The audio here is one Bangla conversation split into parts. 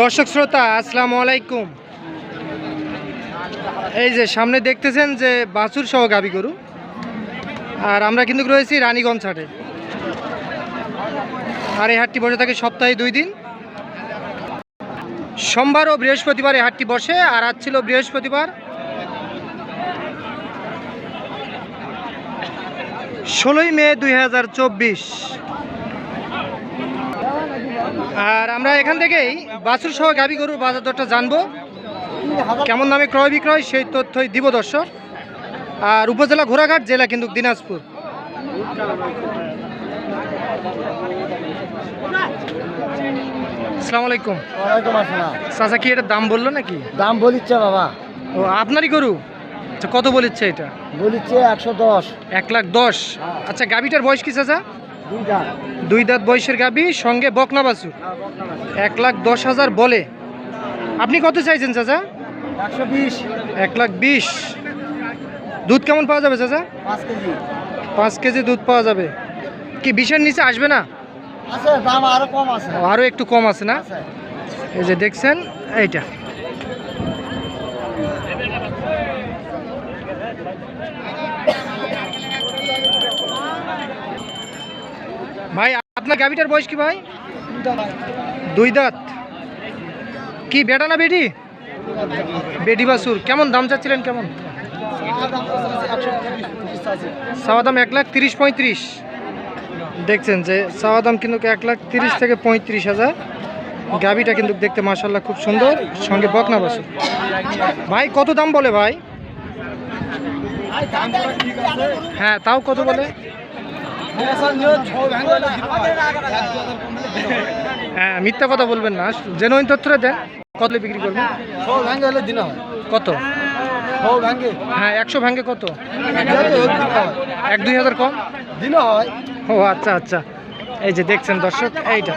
দর্শক শ্রোতা, আসসালামু আলাইকুম। এই যে সামনে দেখতেছেন যে বাছুর সহ গাবি গরু। আর আমরা কিন্তু রয়েছি রানীগঞ্জ হাটে। আর এই হাটটি বসে থাকে সপ্তাহে দুই দিন। সোমবার ও বৃহস্পতিবার এই হাটটি বসে, আর আজ ছিল বৃহস্পতিবার। ষোলোই মে দুই হাজার চব্বিশ। আর আমরা এখান থেকেই বাছুর সহ গাবি গরুর বাজার দরটা জানব। কেমন দামে ক্রয় বিক্রয় সেই তথ্যই দিব দর্শক। আর উপজেলা ঘোড়াঘাট জেলা কিন্তু দিনাজপুর। আসসালামু আলাইকুম। ওয়ালাইকুম আসসালাম। চাচা কি এটার দাম বলল নাকি? দাম বলিচ্ছে বাবা। ও আপনারই গরু? আচ্ছা কত বলিচ্ছে এটা? বলিচ্ছে একশো দশ। এক লাখ দশ। আচ্ছা গাবিটার বয়স কি চাচা? দুই দাঁত। বয়সের গাবি সঙ্গে বকনা বাছুর। এক লাখ দশ হাজার বলে। আপনি কত চাইছেন চাচা? একশো বিশ। এক লাখ বিশ। দুধ কেমন পাওয়া যাবে চাচা? পাঁচ কেজি। পাঁচ কেজি দুধ পাওয়া যাবে। কি বিশের নিচে আসবে না? দাম আরও কম আছে। আরও একটু কম আছে না? এই যে দেখছেন এইটা ভাই আপনার গাবিটার বয়স কি ভাই? দুই দাঁত। কি বেটা না বেটি বেটি বাসুর কেমন দাম চাচ্ছিলেন, কেমন? চাওয়া দাম এক লাখ তিরিশ পঁয়ত্রিশ। দেখছেন যে চাওয়া দাম কিন্তু এক লাখ তিরিশ থেকে পঁয়ত্রিশ হাজার। গাবিটা কিন্তু দেখতে মাসাল্লাহ খুব সুন্দর, সঙ্গে বকনা বাসুর ভাই, কত দাম বলে ভাই? হ্যাঁ তাও কত বলে? হ্যাঁ মিথ্যা কথা বলবেন না। জেনুইন তথ্যটা দেন। কত বিক্রি করবেন? কত? হ্যাঁ একশো ভাঙ্গে কত? এক দুই হাজার কম? দিন হয়। ও আচ্ছা আচ্ছা। এই যে দেখছেন দর্শক এইটা।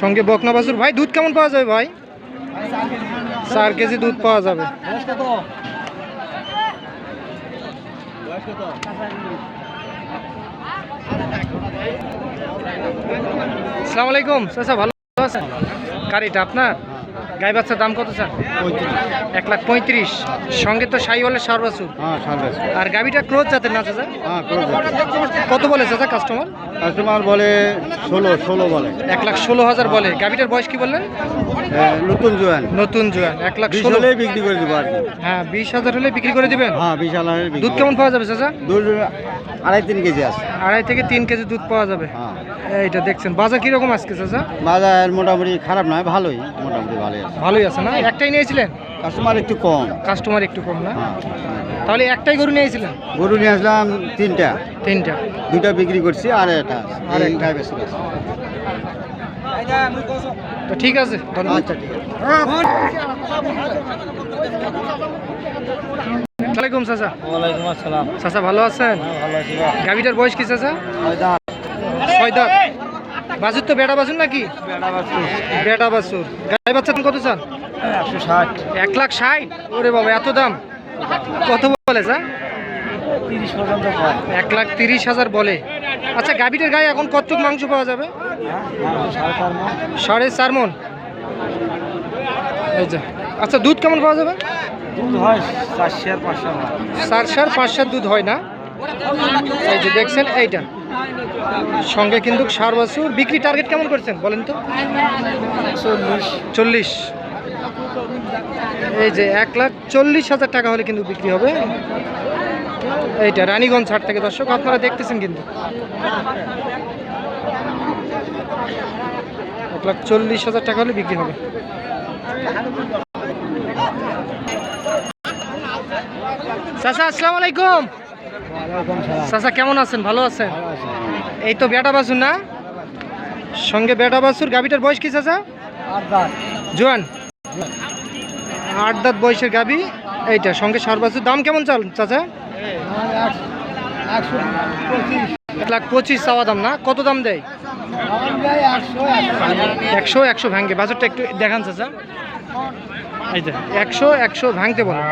সঙ্গে বকনা বাসুর ভাই দুধ কেমন পাওয়া যাবে ভাই? চার কেজি দুধ পাওয়া যাবে বয়স কত বয়স কত আসসালামু আলাইকুম। ভালো আছেন? গাড়িটা আপনার? গাই বাচ্চার দাম কত স্যার? এক লাখ পঁয়ত্রিশ। সঙ্গে তো সাই বলে সার বাছুর। আর গাবিটা ক্রোজ জাতের না চাচা হ্যাঁ কত বলে চাচা কাস্টমার কাস্টমার বলে ষোলো ষোলো বলে। এক লাখ ষোলো হাজার বলে। গাবিটার বয়স কি বললেন? নতুন জোয়ান। নতুন জোয়ান। এক লাখ ষোলো। বিক্রি করে দেবো আর হ্যাঁ বিশ হাজার হলে বিক্রি করে দিবেন? হ্যাঁ বিশ হাজার দুধ কেমন পাওয়া যাবে চাচা দুধ আড়াই তিন কেজি আছে। আড়াই থেকে তিন কেজি দুধ পাওয়া যাবে। হ্যাঁ। এইটা দেখছেন। বাজার কীরকম আজকে চাচা? বাজার মোটামুটি খারাপ নয় ভালোই মোটামুটি ভালোই আছে। ভালোই আছে না? একটাই নিয়েছিলেন? কাস্টমার একটু কম। কাস্টমার একটু কম না? হ্যাঁ। তাহলে একটাই গরু নিয়েছিলেন? গরু নিয়ে আসলাম তিনটা। তিনটা। দুইটা বিক্রি করছি আর এটা আছে। আর একটা। বেশি আছে। তো ঠিক আছে ধন্যবাদ। আচ্ছা ঠিক আছে। ওয়ালাইকুম চাচা। ওয়ালাইকুম আসসালাম। চাচা ভালো আছেন? ভালো আছি গাভিটার বয়স কি চাচা? ছয় দাঁত বাছুর তো বেটা বাছুর নাকি? বেটা বাছুর গাই বাচ্চা কত চান? একশো ষাট। এক লাখ ষাট? ওরে বাবা এত দাম। কত বলে স্যার? এক লাখ তিরিশ হাজার বলে। আচ্ছা গাভিটার গায়ে এখন কতটুক মাংস পাওয়া যাবে? সাড়ে চার মন। আচ্ছা দুধ কেমন পাওয়া যাবে? দুধ হয় চার সার পাঁচ সার দুধ হয় না? এই যে দেখছেন এইটা। সঙ্গে কিন্তু সার বাছুর বিক্রি টার্গেট কেমন করছেন বলেন তো? চল্লিশ। এই যে এক লাখ চল্লিশ হাজার টাকা হলে কিন্তু বিক্রি হবে। এইটা রানীগঞ্জ হাট থেকে দর্শক আপনারা দেখতেছেন কিন্তু। এক লাখ চল্লিশ হাজার টাকা হলে বিক্রি হবে। চাচা আসসালামু আলাইকুম। চাচা, কেমন আছেন? ভালো আছেন? এই তো বেটা বাছুর না? সঙ্গে বেটা বাছুর গাবিটার বয়স কি চাচা? জোয়ান। আট দাঁত বয়সের গাবি এইটা, সঙ্গে সার বাছুর। দাম কেমন চাল চাচা? এক লাখ পঁচিশ চাওয়া দাম না? কত দাম দেয়? একশো একশো ভাঙ্গে বাজারটা একটু দেখান চাচা। একশো একশো ভাঙতে বলো।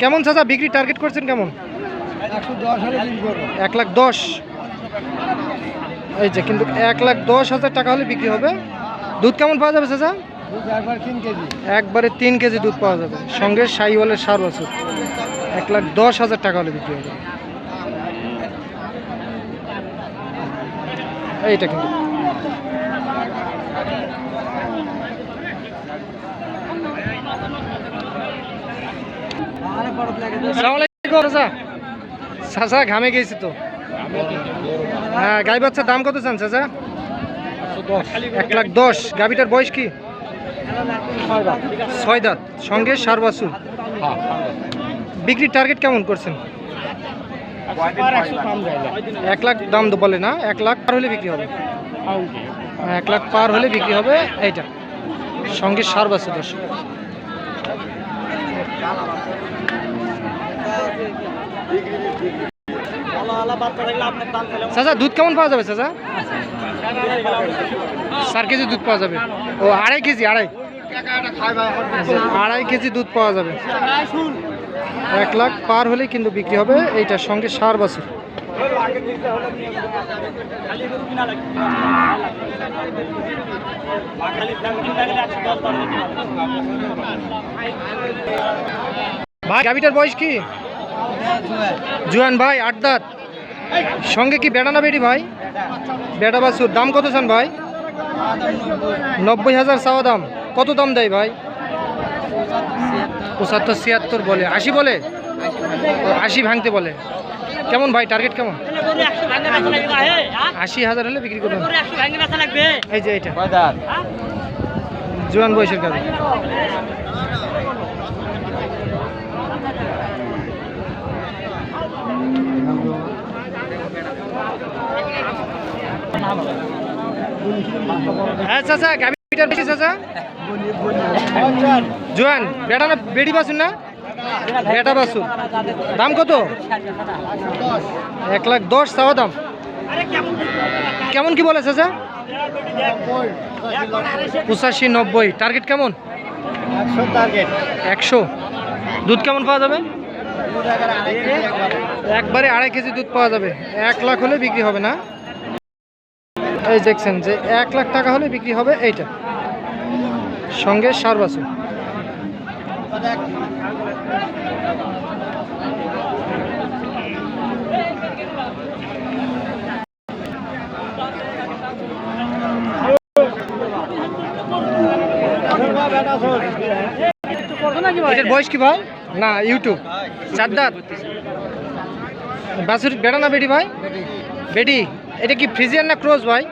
কেমন চাচা, বিক্রি টার্গেট করছেন কেমন? এক লাখ দশ। এই যে, কিন্তু এক লাখ দশ হাজার টাকা হলে বিক্রি হবে। দুধ কেমন পাওয়া যাবে চাচা? একবার তিন কেজি দুধ পাওয়া যাবে। সঙ্গে সাইওয়ালের সার বাছুর এক লাখ দশ হাজার টাকা হলে বিক্রি হবে। এইটা কিন্তু। চাচা, ঘামে গেছি তো। হ্যাঁ গাই বাচ্চার দাম কত চান চাচা? এক লাখ দশ। গাবিটার বয়স কি? ছয় দাঁত। সঙ্গে সার বাছুর। বিক্রির টার্গেট কেমন করছেন? এক লাখ দাম তো বলে না, এক লাখ পার হলে বিক্রি হবে। এক লাখ পার হলে বিক্রি হবে এইটা। সঙ্গে সার বাছুর, দর্শক। চাচা, দুধ কেমন পাওয়া যাবে, চাচা? চার কেজি দুধ পাওয়া যাবে। ও, আড়াই কেজি, আড়াই। আড়াই কেজি দুধ পাওয়া যাবে। এক লাখ পার হলেই কিন্তু বিক্রি হবে, এইটার সঙ্গে সার বছর। ভাই গাবিটার বয়স কি? জুয়ান ভাই, আট সঙ্গে কি বেড়া না বেড়ি ভাই? বেড়া বাছুর। দাম কত চান ভাই? নব্বই হাজার চাওয়া দাম। কত দাম দেয় ভাই? পঁচাত্তর, ছিয়াত্তর বলে। আশি বলে? আশি ভাঙতে বলে। কেমন ভাই? টার্গেট কেমন? আশি হাজার হলে বিক্রি করবেন। এই যে এটা জোয়ান বয়সের গাড়ি হ্যাঁ চাচা গাড়িটার বেশি, চাচা? জোয়ান, বেটা না, বেড়ি বাসুন না? বেটা বাসুন দাম কত? এক লাখ দশ চাওয়া দাম। কেমন কি বলে, চাচা? পঁচাশি, নব্বই। টার্গেট কেমন? একশো। দুধ কেমন পাওয়া যাবে? একবারে আড়াই কেজি দুধ পাওয়া যাবে। এক লাখ হলে বিক্রি হবে না? এই দেখছেন যে এক লাখ টাকা হলে বিক্রি হবে এইটা। সঙ্গে সার বাছুর বয়স কি ভাই? না ইউটিউব চার দাঁত বাছুর বেড়া না বেটি ভাই? বেটি। এটা কি ফ্রিজিয়ান না ক্রোজ ভাই?